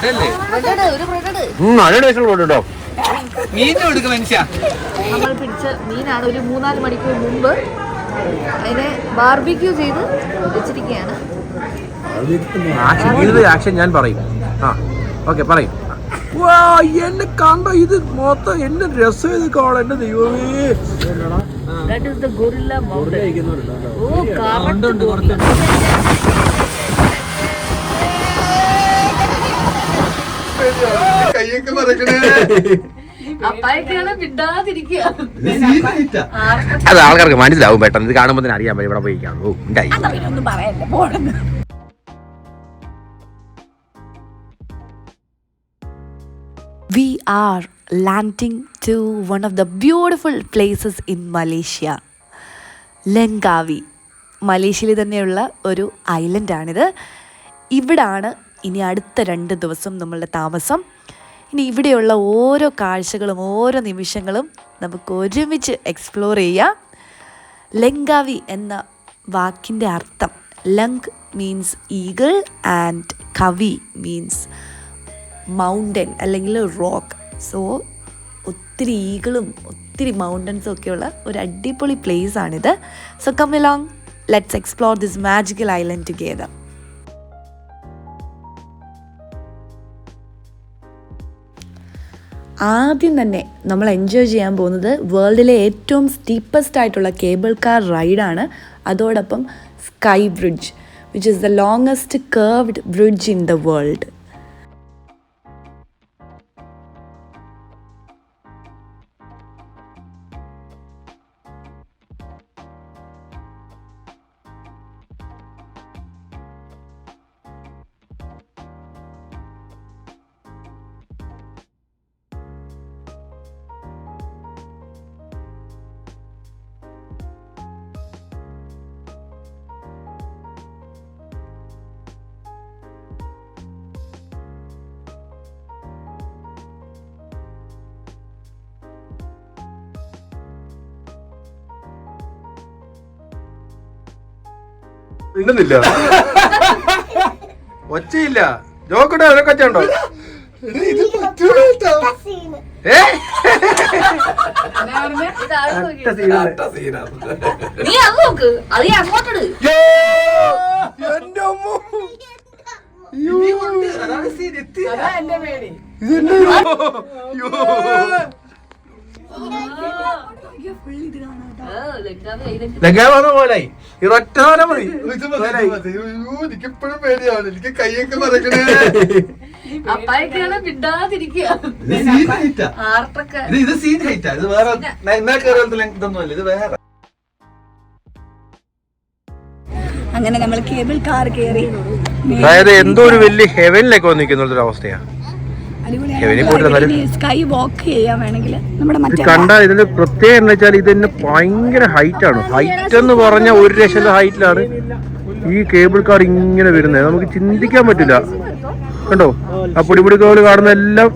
ഒരു ബ്രെഡ് നല്ല ടേസ്റ്റ് കേട്ടോ. മീനും എടുക്കും മനുഷ്യ. നമ്മൾ പിടിച്ച മീനാണ് ഒരു മൂന്നാൽ മണിക്കൂർ മുമ്പ് അതിനെ ബാർബിക്യൂ ചെയ്ത് വെച്ചിരിക്കുകയാണ്. ആക്ഷൻ ഞാൻ പറയും. ആ ഓക്കെ പറയും. വാ എന്നെ കണ്ടോ ഇത് മൊത്തം എന്നെ രസം ഇത് കാണാൻ എന്റെ ദൈവമേ. That is the gorilla mountain oh correct കയ്യൊക്കെ മറക്കണേ. അത് ആൾക്കാർക്ക് മനസ്സിലാവും പെട്ടെന്ന്. ഇത് കാണുമ്പോൾ തന്നെ അറിയാൻ പറ്റും ഇവിടെ പോയി കാണും ആർ ഉണ്ടായി to one of the beautiful places in Malaysia of the beautiful places in Malaysia, Langkawi മലേഷ്യയിൽ തന്നെയുള്ള ഒരു ഐലൻഡാണിത് ഇവിടാണ് ഇനി അടുത്ത രണ്ട് ദിവസം നമ്മളുടെ താമസം. ഇനി ഇവിടെയുള്ള ഓരോ കാഴ്ചകളും ഓരോ നിമിഷങ്ങളും നമുക്ക് ഒരുമിച്ച് എക്സ്പ്ലോർ ചെയ്യാം. ലങ്കാവി എന്ന വാക്കിന്റെ അർത്ഥം lang means eagle and kawi means mountain അല്ലെങ്കിൽ റോക്ക് സോ ഒത്തിരി ഈഗിളും ഒത്തിരി മൗണ്ടൻസും ഒക്കെയുള്ള ഒരു അടിപൊളി പ്ലേസ് ആണിത്. So come let's explore this magical island together ആദ്യം തന്നെ നമ്മൾ എൻജോയ് ചെയ്യാൻ പോകുന്നത് വേൾഡിലെ ഏറ്റവും സ്റ്റീപ്പസ്റ്റ് ആയിട്ടുള്ള കേബിൾ കാർ റൈഡാണ് അതോടൊപ്പം sky bridge which is the longest curved bridge in the world മിണ്ടുന്നില്ല ഒച്ചയില്ല ജോക്കട്ടെ അതൊക്കെ ഒച്ചയുണ്ടോ ഇത് പറ്റൂല പോലായി ഒറ്റ സാധനം മതി. എനിക്കിപ്പോഴും പേടിയാണ്. എനിക്ക് മറക്കണേ. അപ്പായൊക്കെയാണ് വിടാതിരിക്കുക ഇത് സീൻ ഹൈറ്റാ ഇത് വേറെ ഇത് വേറെ. അങ്ങനെ നമ്മൾ കേബിൾ കാർ കയറി അതായത് എന്തോ ഒരു വലിയ ഹെവനിലേക്ക് വന്നിരിക്കുന്ന ഒരു അവസ്ഥയാ. ഹെവനിൽ പോയിട്ട് എന്നാലും സ്കൈ വാക്ക് ചെയ്യാൻ വേണമെങ്കിൽ. നമ്മുടെ മറ്റേ കണ്ട ഇതിന്റെ പ്രത്യേകത എന്ന് വെച്ചാൽ ഇതിന് ഭയങ്കര ഹൈറ്റ് ആണ്. ഹൈറ്റ് എന്ന് പറഞ്ഞ ഒരു ലക്ഷം ഹൈറ്റിലാണ് ഈ കേബിൾ കാർ ഇങ്ങനെ വരുന്നത്. നമുക്ക് ചിന്തിക്കാൻ പറ്റില്ല. കണ്ടോ? ആ പൊടിപൊടി കേബിൾ കാണുന്ന എല്ലാം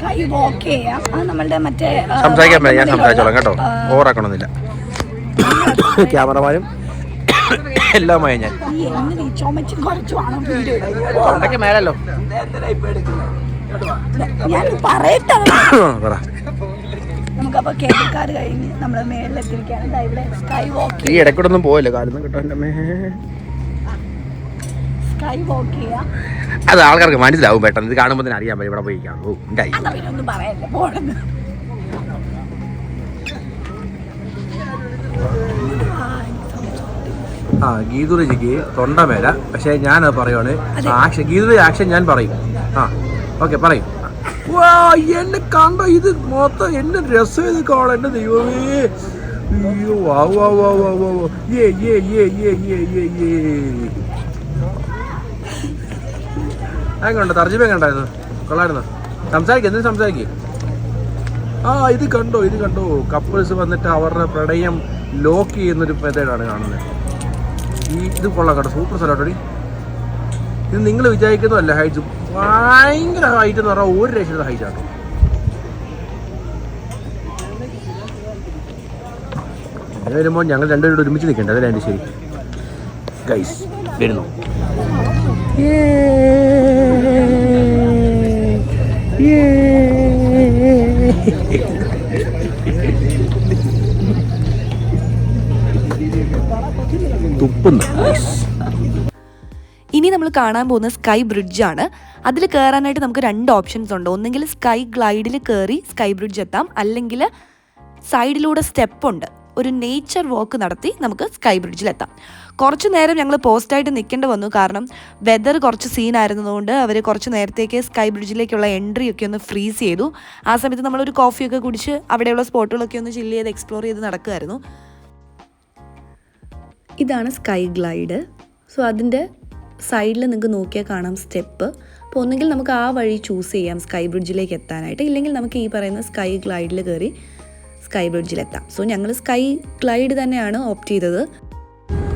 അവിടെ സ്കൈ വാക്ക് ചെയ്യാം. അത് നമ്മളുടെ മറ്റേ ആ, സംസാരിക്കാൻ പറ്റില്ല ഞാൻ സംസാരിച്ചോളാം കേട്ടോ. ഓവറാക്കണമെന്നില്ല ക്യാമറമാനും എല്ലാമായി ഞാൻ. ചുമച്ചും കുറച്ചുമാണ് തൊണ്ടയ്ക്ക് മേലല്ലോ. ഞാൻ പറയട്ടെ. പറ. നമുക്കപ്പോ കേൾക്കാറ് കഴിഞ്ഞ് നമ്മൾ മേളിലെത്തിരിക്കുകയാണ് ദാ ഇവിടെ സ്കൈ വാക്ക് ഈ ഇടയ്ക്കൂടൊന്നും പോയല്ലോ കാലൊന്നും കിട്ടാൻ. സ്കൈ വാക്ക് ചെയ്യാം. അത് ആൾക്കാർക്ക് മനസ്സിലാവും പെട്ടെന്ന്. ഇത് കാണുമ്പോൾ തന്നെ അറിയാൻ പറ്റും ഇവിടെ പോയി കാണും ഉണ്ടായി ഒന്നും പറയല്ലേ പോണെന്ന്. ആ ഗീതുരജിക്ക് തൊണ്ട മേല. പക്ഷെ ഞാൻ പറയുവാണ്. ആക്ഷൻ ഗീതുര ആക്ഷൻ ഞാൻ പറയും. ആ ഓക്കെ പറയും. വാ എന്നെ കണ്ടോ ഇത് മൊത്തം എന്നെ രസം ഇത് കാണാൻ എന്റെ ദൈവമേ. അയ്യോ വാ വാ വാ വാ വാ വാ. ഏ ഏ ഏ ഏ ഏ ഏ ഏ എങ്ങനെയുണ്ട് തർജിമ എങ്ങനെയുണ്ടായിരുന്നു കൊള്ളായിരുന്നു സംസാരിക്കും എന്തിനും സംസാരിക്കും? ആ ഇത് കണ്ടോ ഇത് കണ്ടോ. കപ്പിൾസ് വന്നിട്ട് അവരുടെ പ്രണയം ലോക്ക് ചെയ്യുന്നൊരു മെത്തേഡാണ് കാണുന്നത്. ഈ ഇത് കൊള്ളാം കേട്ടോ സൂപ്പർ സ്ഥലമാട്ടോ ഇത് നിങ്ങൾ വിചാരിക്കുന്നതല്ല ഹൈറ്റ് ഭയങ്കര ഹൈറ്റ് എന്ന് പറഞ്ഞാൽ ഒരു രക്ഷയുടെ ഹൈറ്റ് ആട്ടോ വരുമ്പോൾ ഞങ്ങൾ രണ്ടുപേരും ഒരുമിച്ച് നിൽക്കണ്ടേ അതല്ലേ ശരി? ഗൈസ് വരുന്നു. ഇനി നമ്മൾ കാണാൻ പോകുന്ന സ്കൈ ബ്രിഡ്ജാണ് അതിൽ കയറാനായിട്ട് നമുക്ക് രണ്ട് ഓപ്ഷൻസ് ഉണ്ട്. ഒന്നെങ്കിൽ സ്കൈ ഗ്ലൈഡിൽ കയറി സ്കൈ ബ്രിഡ്ജ് എത്താം. അല്ലെങ്കിൽ സൈഡിലൂടെ സ്റ്റെപ്പ് ഉണ്ട്. ഒരു നേച്ചർ വാക്ക് നടത്തി നമുക്ക് സ്കൈ ബ്രിഡ്ജിലെത്താം കുറച്ച് നേരം ഞങ്ങൾ പോസ്റ്റായിട്ട് നിൽക്കേണ്ടി വന്നു. കാരണം വെതർ കുറച്ച് സീനായിരുന്നതുകൊണ്ട് അവർ കുറച്ച് നേരത്തേക്ക് സ്കൈ ബ്രിഡ്ജിലേക്കുള്ള എൻട്രി ഒക്കെ ഒന്ന് ഫ്രീസ് ചെയ്തു. ആ സമയത്ത് നമ്മളൊരു കോഫിയൊക്കെ കുടിച്ച് അവിടെയുള്ള സ്പോട്ടുകളൊക്കെ ഒന്ന് ചില്ല് ചെയ്ത് എക്സ്പ്ലോർ ചെയ്ത് നടക്കുമായിരുന്നു ഇതാണ് സ്കൈ ഗ്ലൈഡ് സോ അതിന്റെ സൈഡിൽ നിങ്ങൾക്ക് നോക്കിയാൽ കാണാം സ്റ്റെപ്പ് അപ്പോൾ ഒന്നുകിൽ നമുക്ക് ആ വഴി ചൂസ് ചെയ്യാം സ്കൈ ബ്രിഡ്ജിലേക്ക് എത്താനായിട്ട്. ഇല്ലെങ്കിൽ നമുക്ക് ഈ പറയുന്ന സ്കൈ ഗ്ലൈഡിൽ കയറി സ്കൈ ബ്രിഡ്ജിലെത്താം സോ ഞങ്ങൾ സ്കൈ ഗ്ലൈഡ് തന്നെയാണ് ഓപ്റ്റ് ചെയ്തത്.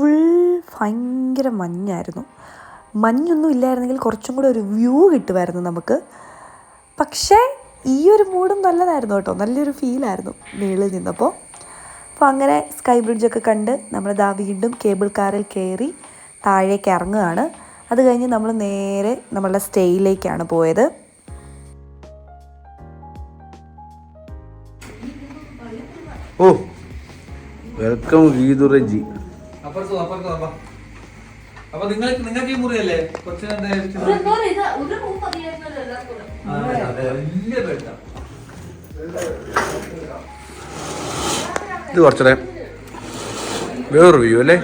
Full ഭയങ്കര മഞ്ഞായിരുന്നു. മഞ്ഞൊന്നും ഇല്ലായിരുന്നെങ്കിൽ കുറച്ചും കൂടെ ഒരു വ്യൂ കിട്ടുമായിരുന്നു നമുക്ക്. പക്ഷേ ഈ ഒരു മൂഡും നല്ലതായിരുന്നു കേട്ടോ. നല്ലൊരു ഫീലായിരുന്നു മേളിൽ നിന്നപ്പോൾ അപ്പോൾ അങ്ങനെ സ്കൈ ബ്രിഡ്ജൊക്കെ കണ്ട് നമ്മൾ ദാ വീണ്ടും കേബിൾ കാറിൽ കയറി താഴേക്ക് ഇറങ്ങുകയാണ്. അത് കഴിഞ്ഞ് നമ്മൾ നേരെ നമ്മളുടെ സ്റ്റേയിലേക്കാണ് പോയത്. ഓ വെൽക്കം ഗീതുറജി അപ്പുറത്തോ അപ്പുറത്ത് അപ്പ അപ്പൊ നിങ്ങൾ നിങ്ങൾക്ക് ഈ മുറിയല്ലേ? കൊച്ചു വലിയ ബെഡാ ഇത് കുറച്ചേ വേറൊരു വ്യൂ അല്ലേ?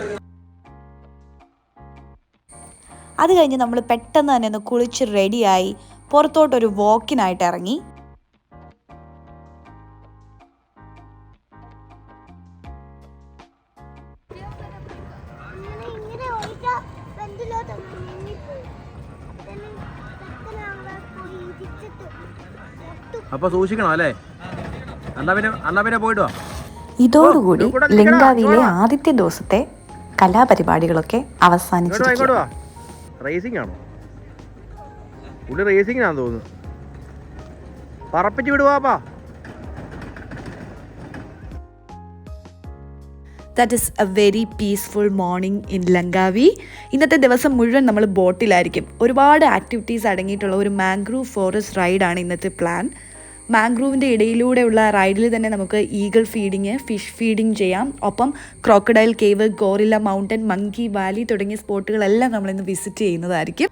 അത് കഴിഞ്ഞ് നമ്മൾ പെട്ടെന്ന് തന്നെ ഒന്ന് കുളിച്ച് റെഡിയായി പുറത്തോട്ടൊരു വാക്കിനായിട്ട് ഇറങ്ങി. അപ്പൊ സൂക്ഷിക്കണം അല്ലേ? അന്നാ പിന്നെ അന്നാ പിന്നെ പോയിട്ട് വാ. ഇതോടുകൂടി ലിംഗാവിയിലെ ലങ്കാവിയിലെ ആദ്യത്തെ ദിവസത്തെ കലാപരിപാടികളൊക്കെ അവസാനിച്ചു റേസിംഗ് ആണോ? പുള്ളി റേസിംഗിനാന്ന് തോന്നുന്നു. പറപ്പിച്ച് വിടുവാപ്പാ that is a very peaceful morning in Langkawi ഇന്നത്തെ ദിവസം മുഴുവൻ നമ്മൾ ബോട്ടിലായിരിക്കും ഒരുപാട് ആക്ടിവിറ്റീസ് അടങ്ങിയിട്ടുള്ള ഒരു മാംഗ്രൂവ് ഫോറസ്റ്റ് റൈഡാണ് ഇന്നത്തെ പ്ലാൻ മാംഗ്രൂവിന്റെ ഇടയിലൂടെയുള്ള റൈഡിൽ തന്നെ നമുക്ക് ഈഗിൾ ഫീഡിങ് ഫിഷ് ഫീഡിങ് ചെയ്യാം. ഒപ്പം crocodile cave gorilla mountain monkey valley തുടങ്ങിയ സ്പോട്ടുകളെല്ലാം നമ്മളിന്ന് വിസിറ്റ് ചെയ്യുന്നതായിരിക്കും.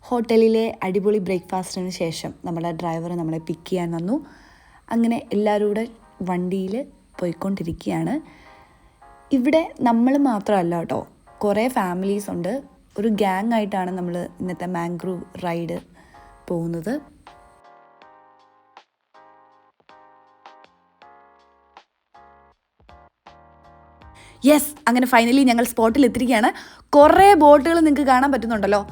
ഹോട്ടലിലെ അടിപൊളി ബ്രേക്ക്ഫാസ്റ്റിന് ശേഷം നമ്മുടെ ഡ്രൈവർ നമ്മളെ പിക്ക് ചെയ്യാൻ വന്നു. അങ്ങനെ എല്ലാവരും കൂടെ വണ്ടിയിൽ പോയിക്കൊണ്ടിരിക്കുകയാണ്. ഇവിടെ നമ്മൾ മാത്രമല്ല കേട്ടോ കുറേ ഫാമിലീസ് ഉണ്ട്. ഒരു ഗ്യാങ് ആയിട്ടാണ് നമ്മൾ ഇന്നത്തെ മാംഗ്രൂവ് റൈഡ് പോകുന്നത്. യെസ് അങ്ങനെ ഫൈനലി ഞങ്ങൾ സ്പോട്ടിൽ എത്തിയിരിക്കുകയാണ്. കുറേ ബോട്ടുകൾ നിങ്ങൾക്ക് കാണാൻ പറ്റുന്നുണ്ടല്ലോ.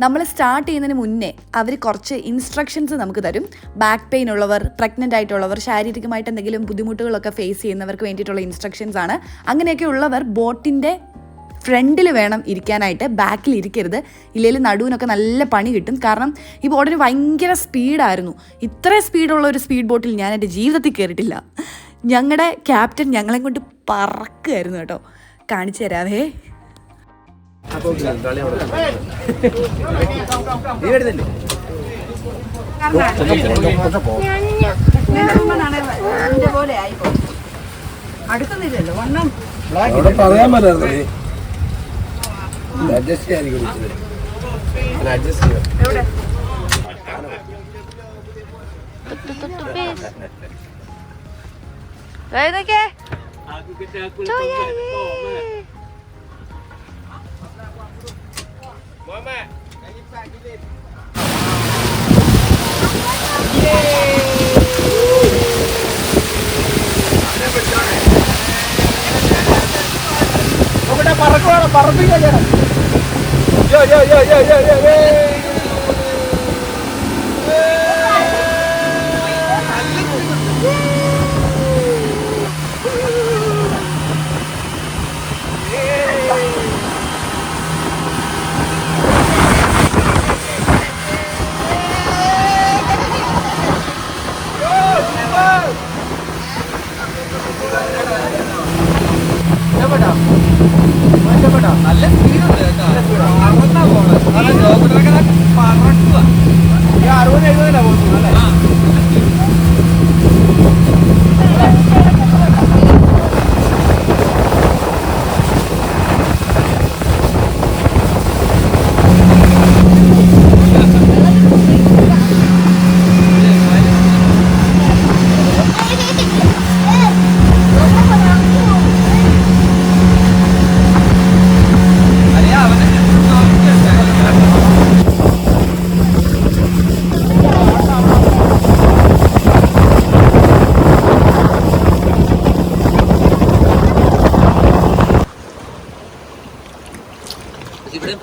നമ്മൾ സ്റ്റാർട്ട് ചെയ്യുന്നതിന് മുന്നേ അവർ കുറച്ച് ഇൻസ്ട്രക്ഷൻസ് നമുക്ക് തരും. ബാക്ക് പെയിൻ ഉള്ളവർ പ്രഗ്നന്റ് ആയിട്ടുള്ളവർ ശാരീരികമായിട്ട് എന്തെങ്കിലും ബുദ്ധിമുട്ടുകളൊക്കെ ഫേസ് ചെയ്യുന്നവർക്ക് വേണ്ടിയിട്ടുള്ള ഇൻസ്ട്രക്ഷൻസ് ആണ്. അങ്ങനെയൊക്കെ ഉള്ളവർ ബോട്ടിന്റെ ഫ്രണ്ടിൽ വേണം ഇരിക്കാനായിട്ട് ബാക്കിൽ ഇരിക്കരുത്. ഇല്ലെങ്കിൽ നടുവിനൊക്കെ നല്ല പണി കിട്ടും. കാരണം ഈ ബോട്ടിന് ഭയങ്കര സ്പീഡായിരുന്നു ഇത്ര സ്പീഡുള്ള ഒരു സ്പീഡ് ബോട്ടിൽ ഞാൻ എന്റെ ജീവിതത്തിൽ കയറിയിട്ടില്ല. ഞങ്ങളുടെ ക്യാപ്റ്റൻ ഞങ്ങളെ കൊണ്ട് പറക്കുമായിരുന്നു കേട്ടോ കാണിച്ചു തരാവേ അടുക്കുന്നില്ലല്ലോ വണ്ണം പറയാൻ പറ്റായിരുന്നു അഡ്ജസ്റ്റ് ചെയ്യാൻ അഡ്ജസ്റ്റ് ചെയ്യാം ഏതൊക്കെ നല്ല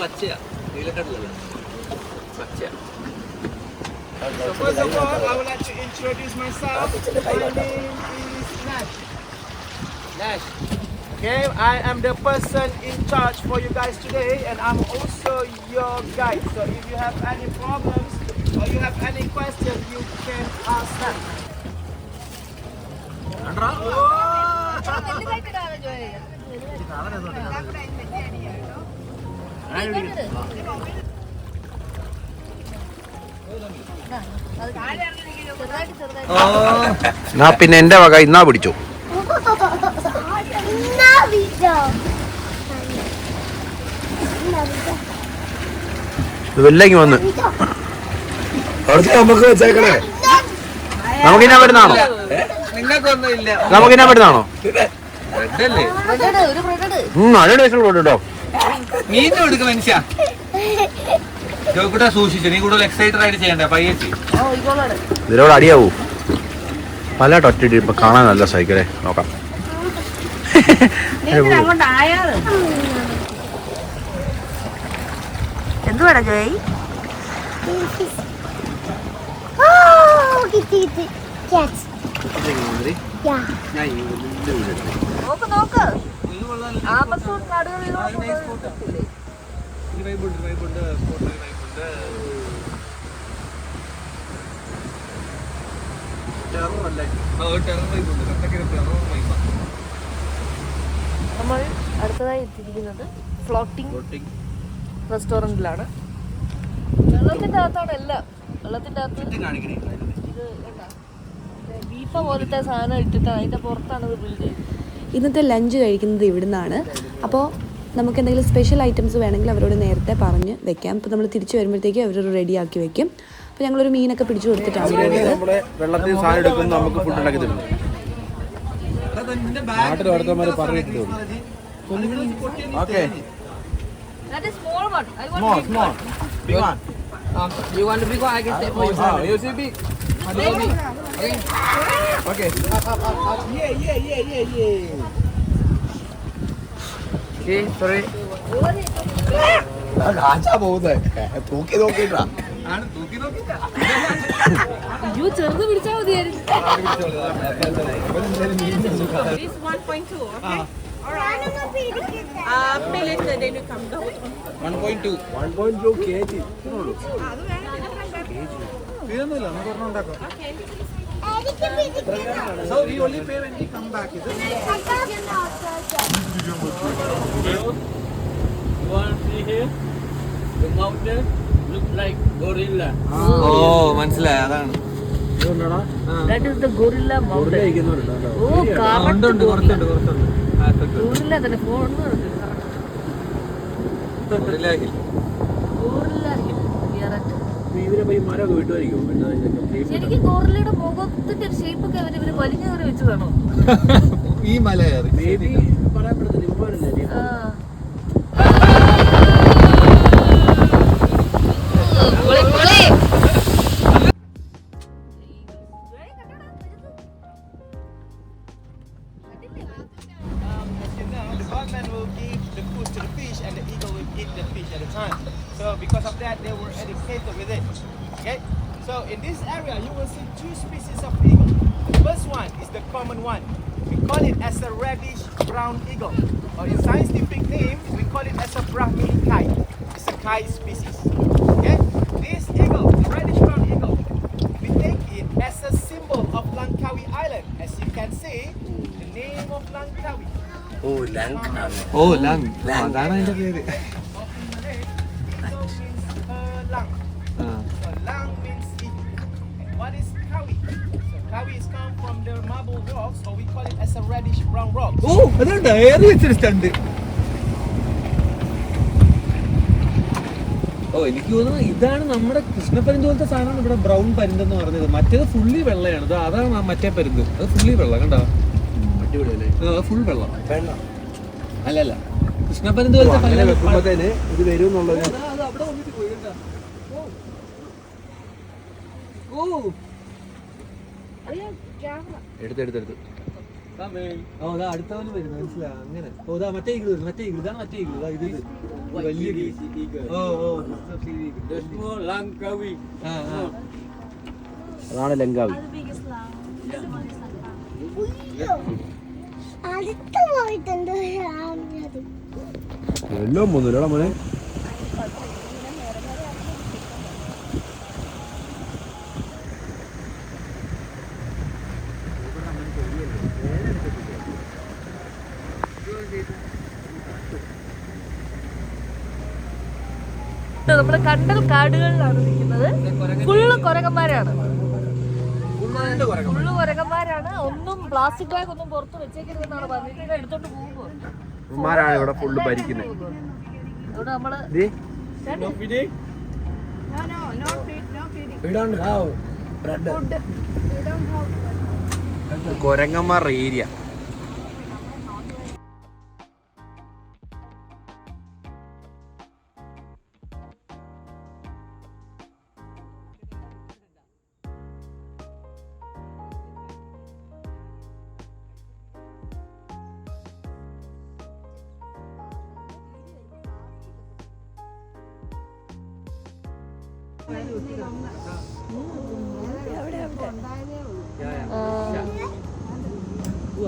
പച്ചയാ നീലക്കടലല്ല പച്ചയാ So first of all, I would like to introduce myself. My name is Nash. Nash. Okay, I am the person in charge for you guys today, and I'm also your guide. So if you have any problems or you have any questions, you can ask them. എന്നാ പിന്നെ എന്റെ വക ഇന്നാ പിടിച്ചു. വല്ലേക്ക് വന്ന്. നമുക്ക് വെച്ചേക്കണേ നമുക്കിന്നാ വരുന്നാണോ നമുക്കിന്നാ വരുന്നാണോ ബ്രെഡല്ലേ? ഒരു bread നല്ല ടേസ്റ്റ് കേട്ടോ മീനും എടുക്കും മനുഷ്യ. ജോക്കൂടെ സൂക്ഷിച്ചു നീ കൂടുതൽ എക്സൈറ്റഡ് ആയിട്ട് ചെയ്യണ്ടേ പയ്യച്ചി? ഇതിലൂടെ അടിയാവൂ. പല ടൊറ്റിട്ട് ഇപ്പൊ കാണാൻ നല്ല സൈക്കിളെ. നോക്കാം. എന്തുവാടാ ജോയ്. നോക്ക് നോക്ക്. ആമസോൺ കാടുകളിലൂടെ നമ്മൾ അടുത്തതായി എത്തിയിരിക്കുന്നത് ഫ്ലോട്ടിംഗ് റെസ്റ്റോറന്റിലാണ്. വെള്ളത്തിന്റെ അകത്താണ് എല്ലാം വെള്ളത്തിന്റെ അകത്ത് ഇത് കണ്ടാ? ബീഫ പോലത്തെ സാധനം ഇട്ടിട്ട് അതിന്റെ പുറത്താണ് ഇത് ബിൽഡ് ചെയ്തത് ഇന്നത്തെ ലഞ്ച് കഴിക്കുന്നത് ഇവിടുന്നാണ്. അപ്പോൾ നമുക്ക് എന്തെങ്കിലും സ്പെഷ്യൽ ഐറ്റംസ് വേണമെങ്കിൽ അവരോട് നേരത്തെ പറഞ്ഞ് വെക്കാം. അപ്പോൾ നമ്മൾ തിരിച്ചു വരുമ്പോഴത്തേക്ക് അവർ റെഡിയാക്കി വെക്കും. അപ്പോൾ ഞങ്ങളൊരു മീനൊക്കെ പിടിച്ചു കൊടുത്തിട്ടാണ് വെള്ളത്തിൽ സാധനം എടുക്കുന്നു നമുക്ക് ഫുഡ് ഉണ്ടാക്കി തരുന്നു നാട്ടിൽ ഓരോരുത്തന്മാര് പറഞ്ഞിട്ടുണ്ട്. Okay That is small one. I want small, big one. Um, You want the big one? I can take for you. Oh, you see big. തൂക്കി നോക്കിട്ടാ അയ്യോ ചെറുത് മതിയായിരുന്നു. ഞാനൊന്ന് പിടിക്കട്ടെ one point two one point two K G എനിക്ക് പിടിക്കട്ടെ so we only pay when we come back ഇത് oh മനസ്സിലായി അതാണ് ഗൊറില്ല ഉണ്ട് കുറച്ചുണ്ട് കുറച്ചുണ്ട്. തന്നെ ഹിൽ പോയി മരമൊക്കെ വിട്ടുമായിരിക്കും ശരിക്കും മുഖത്തിന്റെ ഇവർ വലിഞ്ഞു കയറി വെച്ചതാണോ? ഈ മല a അതാണ് brown rock. ഓ അതുണ്ട്. ഏറി വെച്ചൊരു സ്റ്റണ്ട്. ഓ എനിക്ക് തോന്നുന്നു ഇതാണ് നമ്മുടെ കൃഷ്ണപ്പരുന്ത് പോലത്തെ സാധനമാണ് ഇവിടെ ബ്രൗൺ പരുന്തെന്ന് പറഞ്ഞത്. മറ്റേത് ഫുള്ളി വെള്ളയാണ്. അതാണ് മറ്റേ പരുന്ത്. അത് ഫുള്ളി വെള്ളം കണ്ടോ? അടിപൊളിയല്ലേ? ഫുൾ വെള്ളം. അല്ല അല്ല അങ്ങനെ വെക്കുമ്പോഴത്തേന് ഇത് വരും എന്നുള്ളത്. ഓ. ഓ. എടുത്തെടുത്തെടുത്ത് ഓ അതാ അടുത്തവന് വരുന്നു മനസ്സിലായി? അങ്ങനെ. ഓ ഇതാ മറ്റേ ഈഗിൾ വരുന്നു മറ്റേ ഈഗിൾ ഇതാണ് മറ്റേ ഈഗിൾ ഇത് ഇത്. ഇത്. വലിയ ഓ ഓ ആ ആ. അതാണ് ലങ്കാവി. അടുത്ത് പോയിട്ടുണ്ട്. രാമത് എല്ലാം പോകുന്നില്ല മോനെ. നമ്മുടെ കണ്ടൽ കാടുകളിലാണ് നിൽക്കുന്നത്. ഫുള്ള് കൊരകന്മാരാണ് ഫുള്ള് കൊരകന്മാരാണ് ഒന്നും പ്ലാസ്റ്റിക് ബാഗ് ഒന്നും പുറത്ത് വെച്ചേക്കരുതെന്നാണ് പറഞ്ഞിട്ട് എടുത്തോണ്ട് പോകുമ്പോൾ ഉമ്മാരാണ് ഇവിടെ ഫുള്ള് ഭരിക്കുന്നത്. കൊരങ്ങന്മാരുടെ ഏരിയ.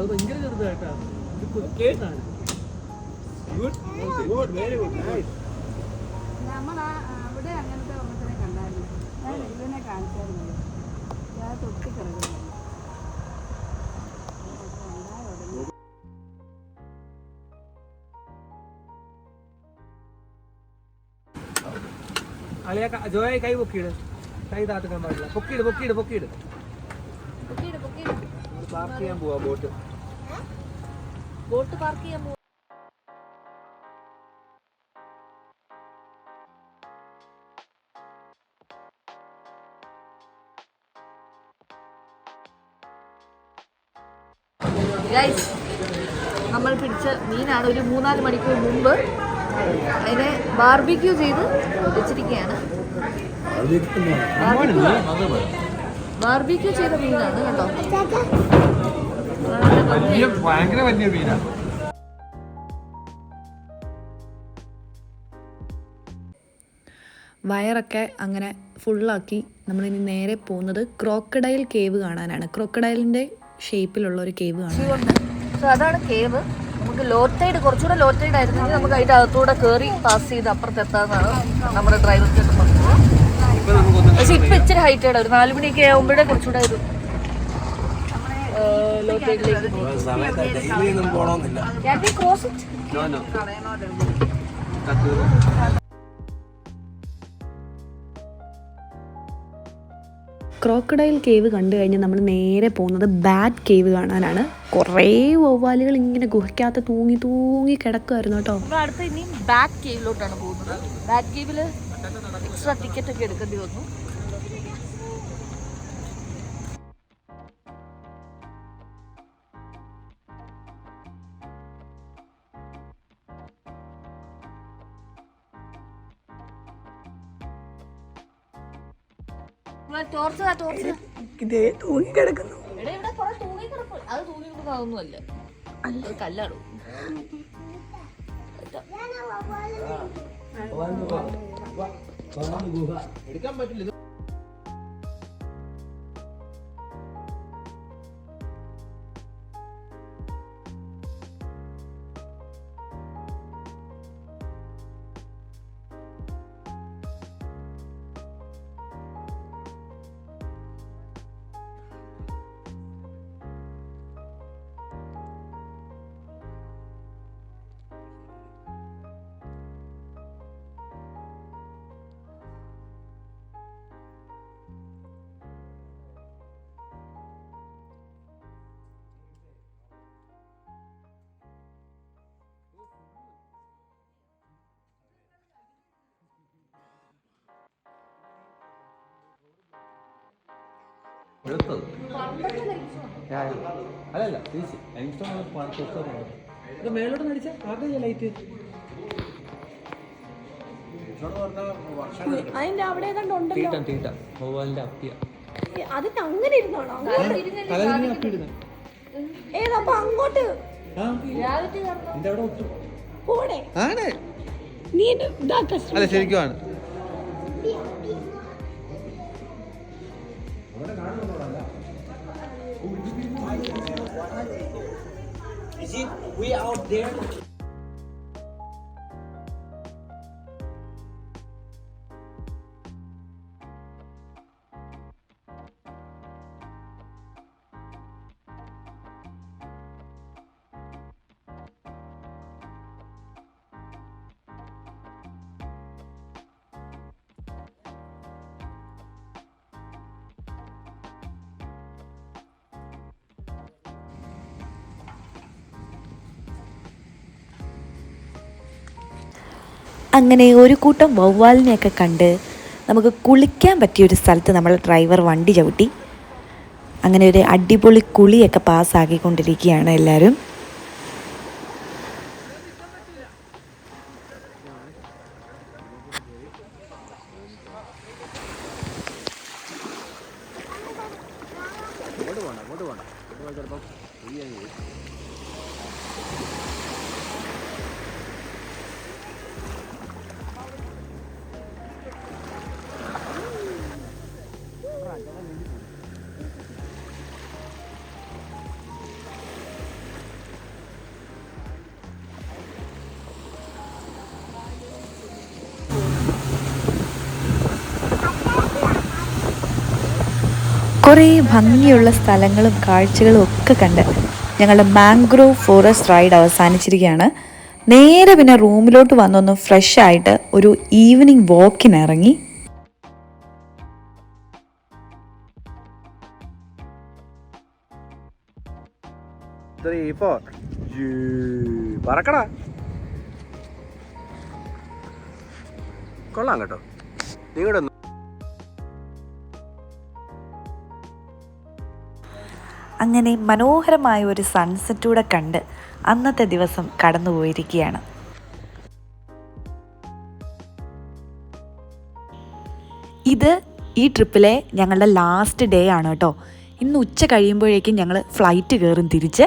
ഭയങ്കര ചെറുതായിട്ടാ ഇത് കുക്കേട്ടാണ് good good very good nice നമ്മൾ അവിടെ അങ്ങനത്തെ ഒരെണ്ണത്തിനെ കണ്ടായിരുന്നു ഞാൻ ഇതിനെ കാണിച്ചായിരുന്നു ഞാൻ തൊട്ടി അളിയ ജോയ കൈ പൊക്കിയിട്. കൈ താത്തിക്കാൻ പാടില്ല. പൊക്കിയിട് പൊക്കിയിട് പൊക്കിയിട്. പാർക്ക് ചെയ്യാൻ പോവാ ബോട്ട്. ബോട്ട് പാർക്ക് ചെയ്യാൻ പോവാ. നമ്മൾ പിടിച്ച മീനാണ് ഒരു മൂന്നാൽ മണിക്കൂർ മുമ്പ് അതിനെ ബാർബിക്യൂ ചെയ്ത് വെച്ചിരിക്കുകയാണ്. ബാർബിക്യൂ ചെയ്ത മീനാണ് കേട്ടോ. ഭയങ്കര വലിയ വയറൊക്കെ അങ്ങനെ ഫുള്ളാക്കി നമ്മളിനി നേരെ പോകുന്നത് ക്രോക്കഡൈൽ കേവ് കാണാനാണ്. ക്രോക്കഡൈലിന്റെ ഷേപ്പിലുള്ള ഒരു കേവ് കാണാൻ. സോ അതാണ് കേവ് നമുക്ക് ലോറ്റൈഡ് കുറച്ചുകൂടെ ലോറ്റൈഡ് ആയിരുന്നെങ്കിൽ നമുക്ക് അതിന്റെ അകത്തൂടെ കയറി പാസ് ചെയ്ത് അപ്പുറത്ത് എത്താന്നാണ് നമ്മുടെ ഡ്രൈവർ ചേട്ടൻ പറഞ്ഞത്. പക്ഷെ ഇപ്പൊ ഇച്ചിരി ഹൈറ്റ് ആണ്. ഒരു നാല് മണിയൊക്കെ ആകുമ്പോഴേ കുറച്ചുകൂടെ ഒരു ലോറ്റൈഡിലേക്ക് ക്രോസ് പോകും. Can ക്രോക്കഡൈൽ കേവ് കണ്ടു കഴിഞ്ഞാൽ നമ്മൾ നേരെ പോകുന്നത് ബാറ്റ് കേവ് കാണാനാണ്. കുറേ വവ്വാലുകൾ ഇങ്ങനെ ഗുഹയ്ക്കകത്ത് തൂങ്ങി തൂങ്ങി കിടക്കുമായിരുന്നു കേട്ടോ. അടുത്ത് ഇനിയും ബാറ്റ് കേവിലോട്ടാണ് പോകുന്നത്. ബാറ്റ് കേവിൽ എക്സ്ട്രാ ടിക്കറ്റ് ഒക്കെ എടുക്കേണ്ടി വന്നു. ഇതേ തൂങ്ങി കിടക്കുന്നു എടാ ഇവിടെ അല്ലല്ല തിരിച്ച്. ലൈംസ്റ്റോൺ ഇത് മേലോട്ട് നടിച്ച ആദ്യം ലൈറ്റ് അതിന്റെ അവിടെ കണ്ടുണ്ടല്ലോ തീട്ടം തീട്ടം. വവ്വാലിന്റെ അപ്പിയ. അതിന് അങ്ങനെ ഇരുന്നോണോ? ഏതപ്പൊ അങ്ങോട്ട്? ആണ്. നീ അല്ല ശരിക്കും ആണ് അങ്ങനെ ഒരു കൂട്ടം വവ്വാലിനെയൊക്കെ കണ്ട് നമുക്ക് കുളിക്കാൻ പറ്റിയ ഒരു സ്ഥലത്ത് നമ്മൾ ഡ്രൈവർ വണ്ടി ചവിട്ടി. അങ്ങനെ ഒരു അടിപൊളി കുളിയൊക്കെ പാസ്സാക്കിക്കൊണ്ടിരിക്കുകയാണ് എല്ലാവരും. കുറേ ഭംഗിയുള്ള സ്ഥലങ്ങളും കാഴ്ചകളും ഒക്കെ കണ്ട് ഞങ്ങളുടെ മാംഗ്രോവ് ഫോറസ്റ്റ് റൈഡ് അവസാനിച്ചിരിക്കുകയാണ്. നേരെ പിന്നെ റൂമിലോട്ട് വന്നൊന്ന് ഫ്രഷ് ആയിട്ട് ഒരു ഈവനിങ് വാക്കിന് ഇറങ്ങി. കൊള്ളാം കേട്ടോ. നിങ്ങളുടെ അങ്ങനെ മനോഹരമായ ഒരു സൺസെറ്റൂടെ കണ്ട് അന്നത്തെ ദിവസം കടന്നുപോയിരിക്കുകയാണ് ഇത് ഈ ട്രിപ്പിലെ ഞങ്ങളുടെ ലാസ്റ്റ് ഡേ ആണ് കേട്ടോ ഇന്ന് ഉച്ച കഴിയുമ്പോഴേക്കും ഞങ്ങൾ ഫ്ലൈറ്റ് കയറും തിരിച്ച്.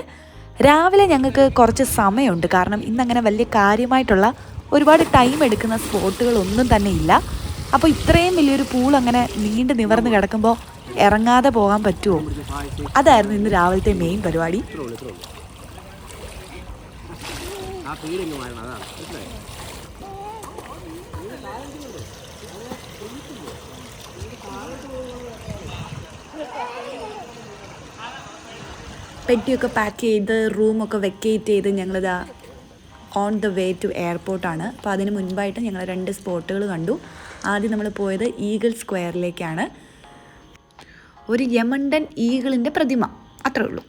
രാവിലെ ഞങ്ങൾക്ക് കുറച്ച് സമയമുണ്ട്. കാരണം ഇന്നങ്ങനെ വലിയ കാര്യമായിട്ടുള്ള ഒരുപാട് ടൈം എടുക്കുന്ന സ്പോട്ടുകളൊന്നും തന്നെ ഇല്ല. അപ്പോൾ ഇത്രയും വലിയൊരു പൂൾ അങ്ങനെ നീണ്ടു നിവർന്ന് കിടക്കുമ്പോൾ ഇറങ്ങാതെ പോകാൻ പറ്റുമോ? അതായിരുന്നു ഇന്ന് രാവിലത്തെ മെയിൻ പരിപാടി. പെട്ടിയൊക്കെ പാക്ക് ചെയ്ത് റൂമൊക്കെ വെക്കേറ്റ് ചെയ്ത് ഞങ്ങളിതാ ഓൺ ദ വേ ടു എയർപോർട്ടാണ് അപ്പോൾ അതിന് മുൻപായിട്ട് ഞങ്ങൾ രണ്ട് സ്പോട്ടുകൾ കണ്ടു. ആദ്യം നമ്മൾ പോയത് ഈഗിൾ സ്ക്വയറിലേക്കാണ് ഒരു യമണ്ടൻ ഈഗിളിന്റെ പ്രതിമ. അത്രേ ഉള്ളൂ.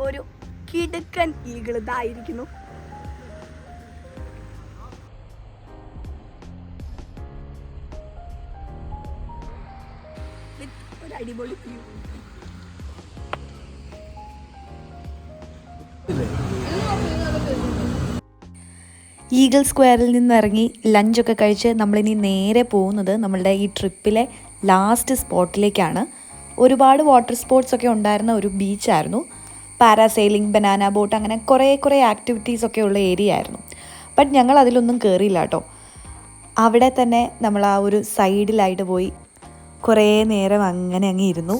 ഒരു കിടുക്കൻ ഈകൾ ഇതായിരിക്കുന്നു. ഒരു അടിപൊളി ഈഗിൾ സ്ക്വയറിൽ നിന്നിറങ്ങി ലഞ്ചൊക്കെ കഴിച്ച് നമ്മളിനി നേരെ പോകുന്നത് നമ്മളുടെ ഈ ട്രിപ്പിലെ ലാസ്റ്റ് സ്പോട്ടിലേക്കാണ് ഒരുപാട് വാട്ടർ സ്പോർട്സ് ഒക്കെ ഉണ്ടായിരുന്ന ഒരു ബീച്ചായിരുന്നു പാരാസെയിലിംഗ് ബനാന ബോട്ട് അങ്ങനെ കുറേ കുറേ ആക്ടിവിറ്റീസ് ഒക്കെ ഉള്ള ഏരിയ ആയിരുന്നു. ബട്ട് ഞങ്ങൾ അതിലൊന്നും കയറിയില്ല കേട്ടോ. അവിടെ തന്നെ നമ്മൾ ആ ഒരു സൈഡിലായിട്ട് പോയി കുറേ നേരം അങ്ങനെ അങ്ങ് ഇരുന്നു.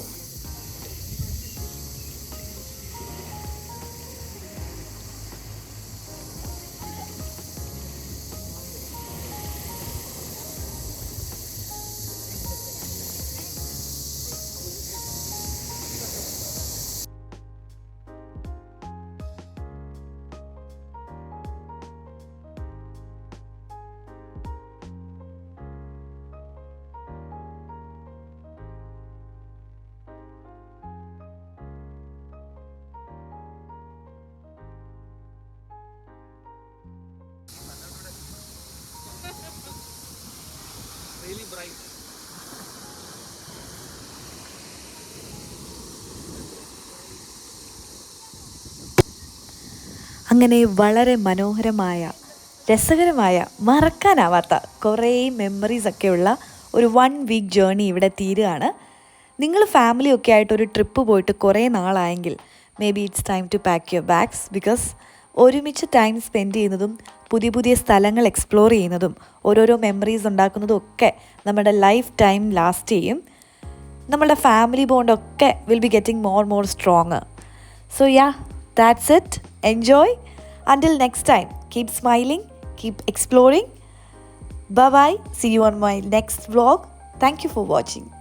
അങ്ങനെ വളരെ മനോഹരമായ രസകരമായ മറക്കാനാവാത്ത കുറേ മെമ്മറീസ് ഒക്കെയുള്ള ഒരു വൺ വീക്ക് ജേർണി ഇവിടെ തീരുകയാണ്. നിങ്ങൾ ഫാമിലി ഒക്കെ ആയിട്ട് ഒരു ട്രിപ്പ് പോയിട്ട് കുറേ നാളായെങ്കിൽ maybe it's time to pack your bags because ഒരുമിച്ച് ടൈം സ്പെൻഡ് ചെയ്യുന്നതും പുതിയ പുതിയ സ്ഥലങ്ങൾ എക്സ്പ്ലോർ ചെയ്യുന്നതും ഓരോരോ മെമ്മറീസ് ഉണ്ടാക്കുന്നതും ഒക്കെ നമ്മുടെ ലൈഫ് ടൈം ലാസ്റ്റ് ചെയ്യും നമ്മളുടെ family ബോണ്ടൊക്കെ will be getting more more strong yeah, that's it. Enjoy. Until next time, keep smiling, keep exploring. Bye bye. See you on my next vlog. Thank you for watching.